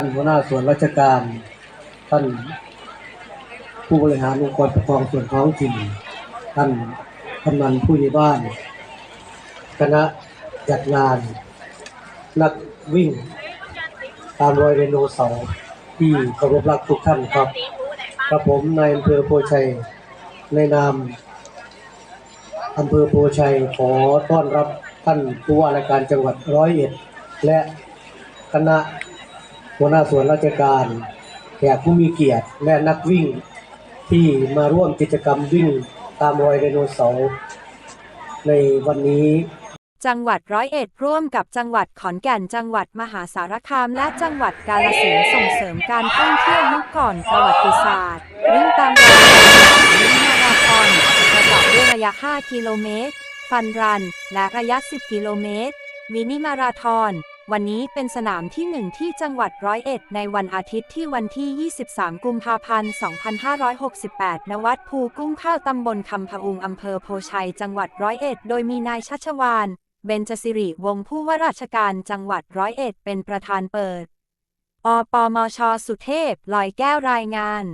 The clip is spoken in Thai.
ท่านหัวหน้าส่วนราชการ ท่านผู้บริหารองค์กรปกครองส่วนท้องถิ่น ท่านกำนันผู้ใหญ่บ้าน คณะจัดงาน นักวิ่ง ตามรอยไดโนเสาร์ที่เคารพรักทุกท่านครับกระผมนายอำเภอโพชัย ในนามอำเภอโพชัยขอต้อนรับท่านผู้ว่าราชการจังหวัดร้อยเอ็ด และคณะหัวหน้าส่วนราชการแขกผู้มีเกียรติและนักวิ่งที่มาร่วมกิจกรรมวิ่งตามรอยไดโนเสาร์ในวันนี้ จังหวัดร้อยเอ็ดร่วมกับจังหวัดขอนแก่นจังหวัดมหาสารคาม และจังหวัดกาฬสินธุ์ส่งเสริมการท่องเที่ยวยุคก่อนประวัติศาสตร์วิ่งตามรอยวิ่งมาราธอนประกอบด้วยระยะ 5 กิโลเมตร ฟันรัน และระยะ 10 กิโลเมตรมินิมาราธอนวันนี้เป็นสนามที่หนึ่งที่จังหวัดร้อยเอ็ดในวันอาทิตย์ที่วันที่ 23 กุมภาพันธ์ 2568 ณ วัดภูกุ้งข้าวตำบลคำพะอุงอำเภอโพชัย จังหวัดร้อยเอ็ด โดยมีนายชัชวาน เบญจสิริวงผู้ว่าราชการจังหวัดร้อยเอ็ดเป็นประธานเปิด อปมช สุเทพ ลอยแก้วรายงาน